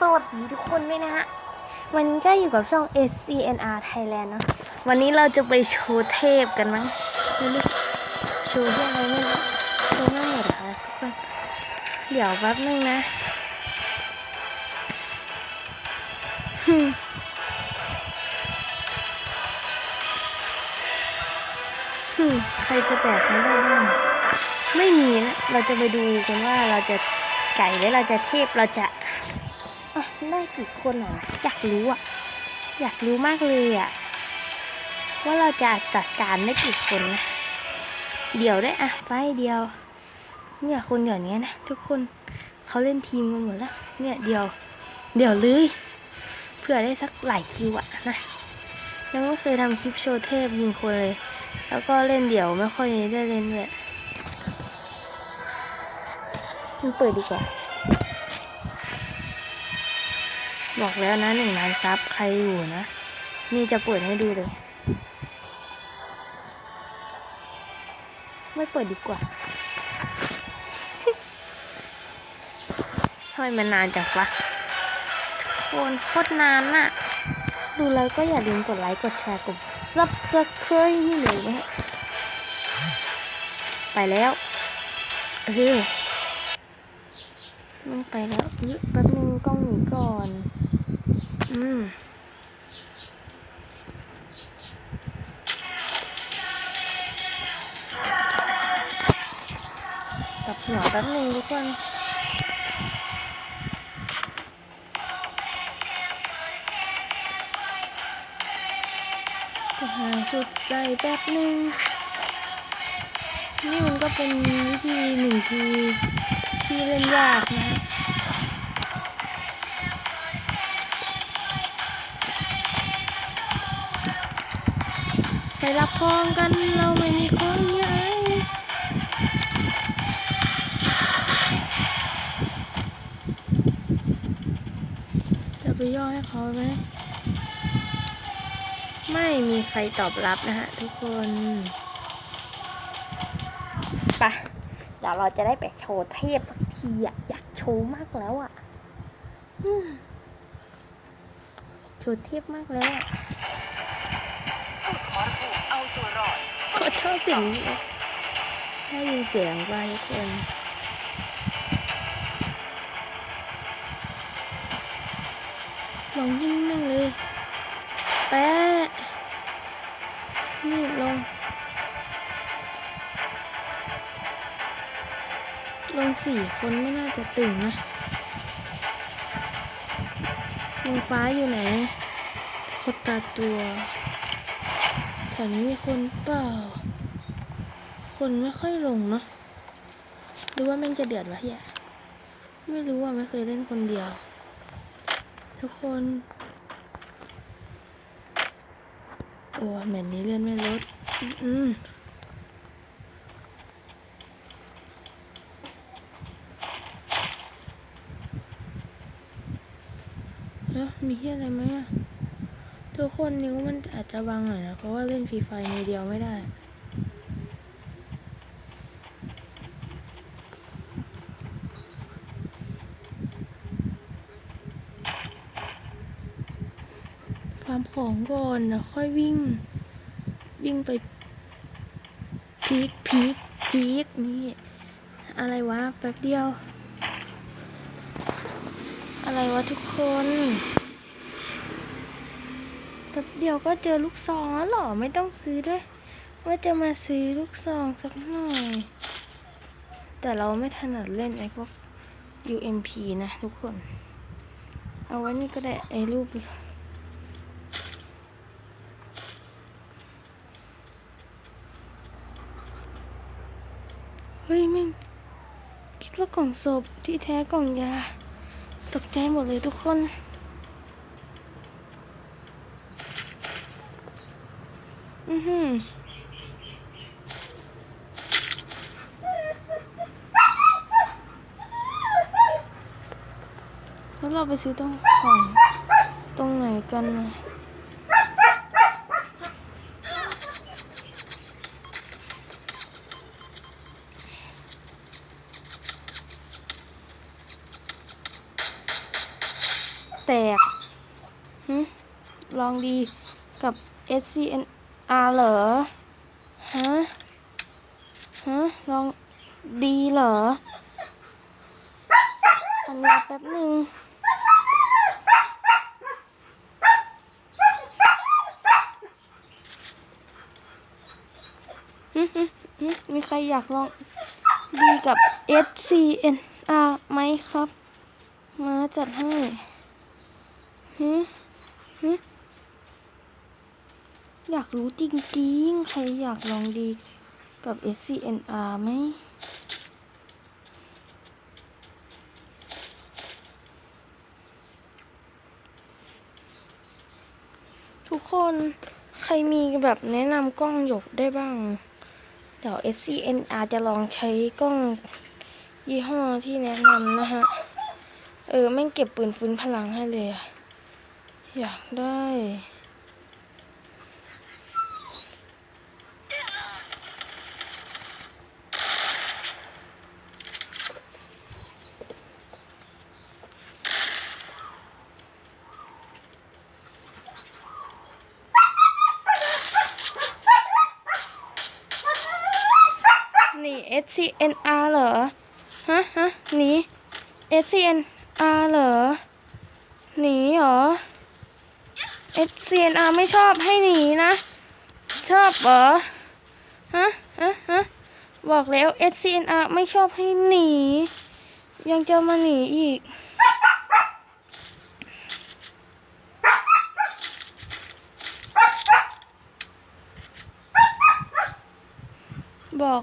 สวัสดีทุกคนด้วยนะฮะ วันนี้ก็อยู่กับช่อง SCNR Thailand เนอะวันนี้เราจะไปโชว์เทพกันมั้งดูดิโชว์เรื่องอะไรไม่รู้โชว์ไม่หมดเหรอคะทุกคนเดี๋ยวแป๊บนึงนะฮึ่มฮึ่มใครจะแตกไม่ได้บ้างไม่มีนะ เราจะไปดูกันว่าเราจะไก่แล้วเราจะเทพเราจะอะ ได้กี่คนอะอยากรู้อะ อยากรู้มากเลยอะ ว่าเราจะจัดการได้กี่คนนะเดี๋ยวได้อะไปเดียว เนี่ยคนเดี๋ยวนี้นะทุกคนเขาเล่นทีมกันหมดแล้ว เนี่ยเดียว เดี๋ยวเลยเพื่อได้สักหลายคิวอะนะยังไม่เคยทำคลิปโชว์เทพยิงคนเลย แล้วก็เล่นเดี่ยวไม่ค่อยได้เล่นเลยมันเปิดดีกว่า บอกแล้วนะหนึ่งล้านซับใครอยู่นะ นี่จะเปิดให้ดูเลย ไม่เปิดดีกว่าทำไมมันนานจังวะทุกคนโคตรนานน่ะดูแล้วก็อย่าลืมกดไลค์ กดแชร์ กด subscribe นี่เลยนะไปแล้ว เออ มันไปแล้วเฮ้ยแป๊บนึงกล้องหนีก่อน อืมกับหัวแป๊บนึงทุกคนจะหาชุดใส่แป๊บนึง นี่มันก็เป็นวิธีหนึ่งที ที่เล่นยากนะไปรับของกันเราไม่มีของใหญ่จะไปย่อให้เขาไหมไม่มีใครตอบรับนะฮะทุกคนไปะเดี๋ยวเราจะได้ไปโชว์เทพสักที อะอยากโชว์มากแล้วอะอืมโชว์เทพมากแล้วอะสู้สมรภูมิเอาตัวรอดขอชอบเสียงนี้นะได้ยินเสียงไปทุกคนลองยิงแม่งเลยแปะ สี่คนไม่น่าจะตึงนนะลงฟ้าอยู่ไหนโคตาตัวแถวนี้มีคนเปล่า คนไม่ค่อยลงเนาะหรือว่าแม่งจะเดือดวะเฮียไม่รู้อะไม่เคยเล่นคนเดียว ทุกคน โอ้แมตช์นี้เลื่อนไม่ลด อืมแล้ว มีเฮียอะไรไหมอะทุกคนนิ้วมันอาจจะบางหน่อยนะ เพราะว่าเล่นฟรีไฟมือเดียวไม่ได้ฟามของก่อนแล้วค่อยวิ่ง วิ่งไปพีคพีคพีคนี่ อะไรวะ แป๊บเดียว อะไรวะทุกคน แป๊บเดียวก็เจอลูกซองแล้วหรอ ไม่ต้องซื้อด้วย ว่าจะมาซื้อลูกซองสักหน่อย แต่เราไม่ถนัดเล่นไอ้พวก UMP นะทุกคน เอาไว้นี่ก็ได้ไอ้รูปเฮ้ยม่งคิดว่ากล่องศพที่แท้กล่องยา ตกใจหมดเลยทุกคน อือหือแล้วเราไปซื้อตรงของตรงไหนกันนะแตกหึลองดีกับ SCN SCNR เหรอ ฮะ ฮะ ลองดีเหรออันนี้แป๊บหนึ่งมีใครอยากลองดีกับ SCNR ไหมครับ มาจัดให้ฮึฮึ อยากรู้จริงๆ ใครอยากลองดีกับ SCNR ไหม ทุกคนใครมีแบบแนะนำกล้องหยกได้บ้าง เดี๋ยว SCNR จะลองใช้กล้องยี่ห้อที่แนะนำนะฮะ เออ แม่งเก็บปืนฟื้นพลังให้เลยอะอยากได้ N.R เหรอ ฮะฮะหนี SCNR เหรอ หนีเหรอ SCNR ไม่ชอบให้หนีนะ ชอบเหรอ ฮะฮะฮะบอกแล้ว SCNR ไม่ชอบให้หนี ยังจะมาหนีอีก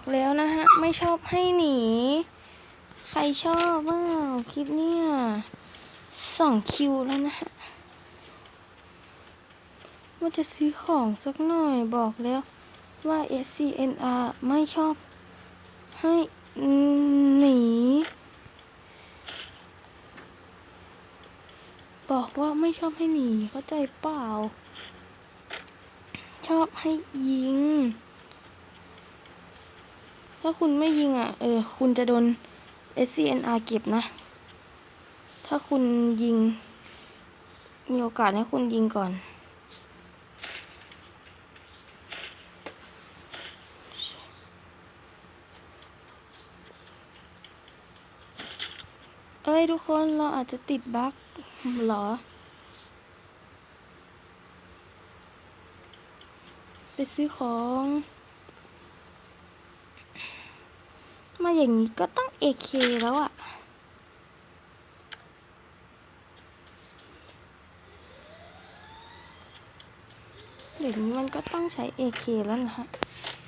บอกแล้วนะฮะ ไม่ชอบให้หนี ใครชอบบ้างคลิปเนี่ยสองคิวแล้วนะฮะว่าจะซื้อของสักหน่อยบอกแล้วว่า SCNR ไม่ชอบให้หนี บอกว่าไม่ชอบให้หนีเข้าใจเปล่า ชอบให้ยิงาคุณไม่ยิงอะ เออ คุณจะโดน SCNR เก็บนะ ถ้าคุณยิง มีโอกาสให้คุณยิงก่อน เอ้ยทุกคนเราอาจจะติดบั๊กเหรอ ไปซื้อของ มาอย่างนี้ก็ต้อง AK แล้วอะอย่างนี้มันก็ต้องใช้ AK แล้วนะฮะ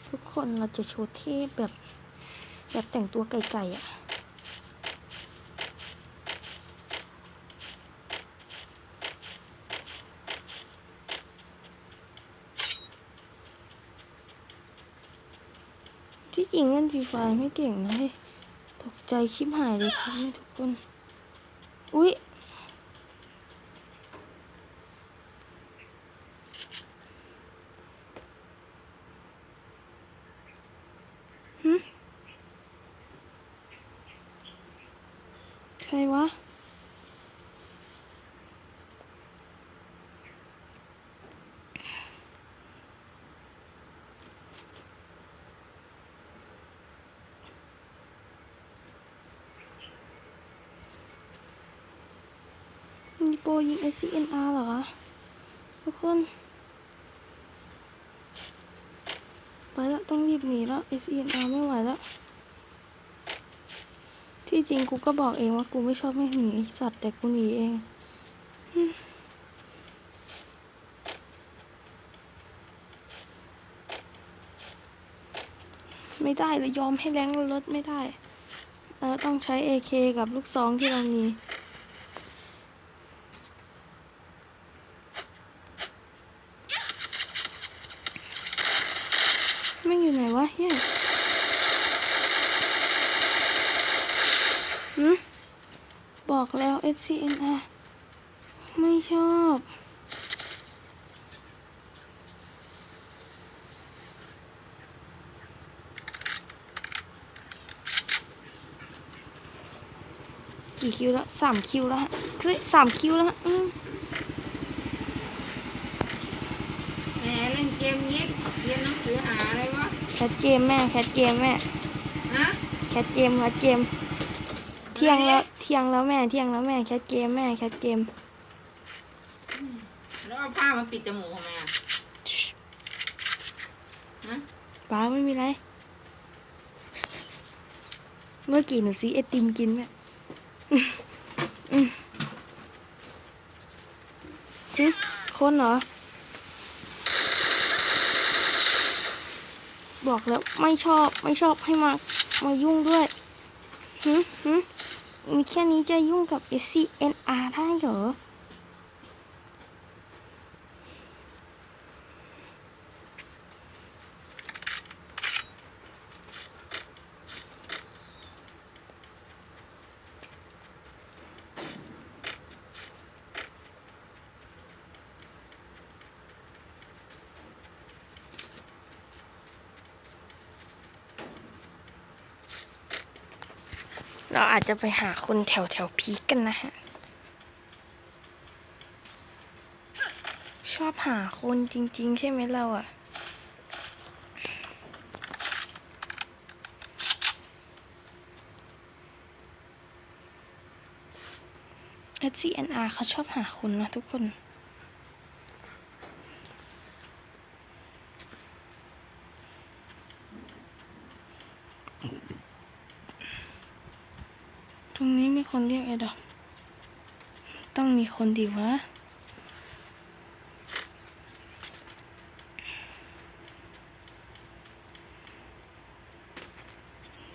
ทุกคนเราจะโชว์เท่แบบ แบบแต่งตัวไก่ๆอะ่ะ จริงเล่นฟรีไฟไม่เก่งนะเฮ้ยตกใจชิบหายเลยครับทุกคน อุ๊ย หึใครวะ มีโปรยิง SCNR เหรอคะทุกคน ไปแล้วต้องรีบหนีแล้ว SCNR ไม่ไหวแล้ว ที่จริงกูก็บอกเองว่ากูไม่ชอบไม่หนีสัตว์แต่กูหนีเองไม่ได้เลยยอมให้แรงรถไม่ได้ เราต้องใช้ AK กับลูกซองที่เรามี ไม่งอยู่ไหนวะเฮียหืม บอกแล้ว SCNR ไม่ชอบ กี่คิวแล้วสามคิวแล้วฮะเฮ้ยสามคิวแล้วฮะอืมแหมเล่นเกมนี้เรียนหนังสือหาอะไรวะ แคทเกมแม่ แคทเกมแม่ ฮะแคทเกมแคทเกม เที่ยงแล้ว เที่ยงแล้วแม่ เที่ยงแล้วแม่แคทเกมแม่แคทเกม แล้วเอาผ้ามาปิดจมูกทำไมอะฮะป้าไม่มีไร เมื่อกี้หนูซื้อไอติมกินแม่อืมอืมหึคนเหรอ บอกแล้วไม่ชอบไม่ชอบให้มา มายุ่งด้วยหึหึมี มีแค่นี้จะยุ่งกับ SCNR ได้เหรอ เราอาจจะไปหาคนแถวแถวพีกันนะฮะ ชอบหาคนจริง ๆ ใช่ไหมเราอะเอ CNR เขาชอบหาคนนะทุกคน ตรงนี้มี คนเรียกไอ้ดอก ต้องมีคนดีวะ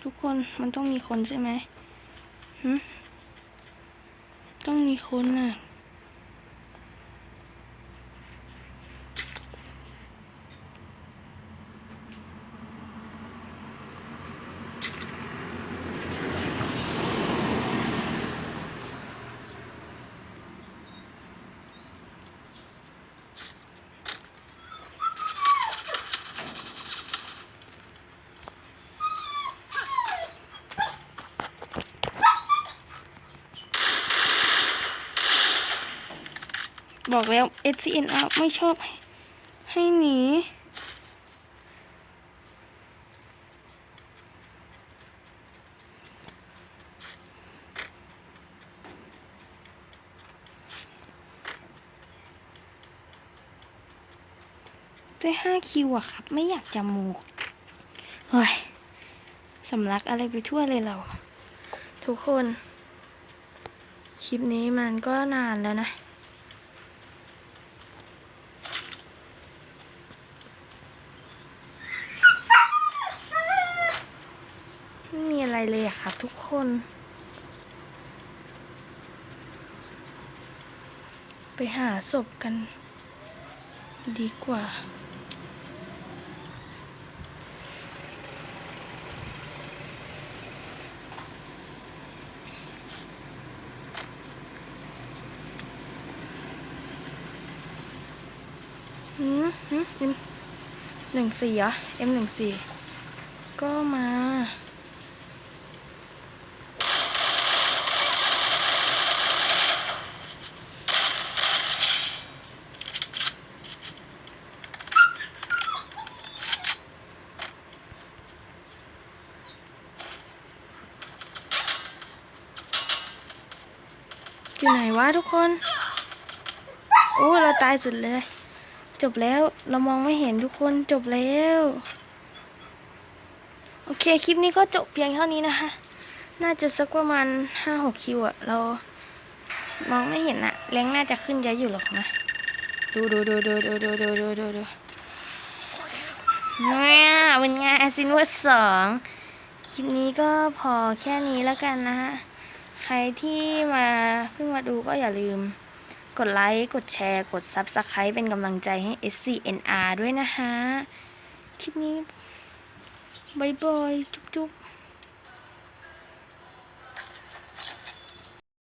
ทุกคนมันต้องมีคนใช่ไหมหึต้องมีคนน่ะ บอกแล้ว SCNR ไม่ชอบให้ใหนีด้ห้าคิวอะครับ ไม่อยากจำมูกเฮ้ยสำลักอะไรไปทั่วเลยเรา ทุกคน คลิปนี้มันก็นานแล้วนะ ไม่มีอะไรเลยอะครับทุกคน ไปหาศพกัน ดีกว่า อืมอืมหนึ่งสี่เหรอเอ็มหนึ่งสี่ก็มา อยู่ไหนวะทุกคน โอ้ เราตายสุดเลย จบแล้วเรามองไม่เห็นทุกคนจบแล้ว โอเค คลิปนี้ก็จบเพียงเท่านี้นะคะ น่าจะสักประมาณห้าหกคิวอะเรามองไม่เห็นอะแรงน่าจะขึ้นเยอะอยู่หรอกนะ ดูดูดูดูดูดูดูดูดูดูเนี่ยเป็นไงซินวอร์สองคลิปนี้ก็พอแค่นี้แล้วกันนะฮะ ใครที่มาเพิ่งมาดูก็อย่าลืม กดไลค์ กดแชร์ กด Subscribe เป็นกำลังใจให้ SCNR ด้วยนะคะ คลิปนี้บายบาย จุ๊บ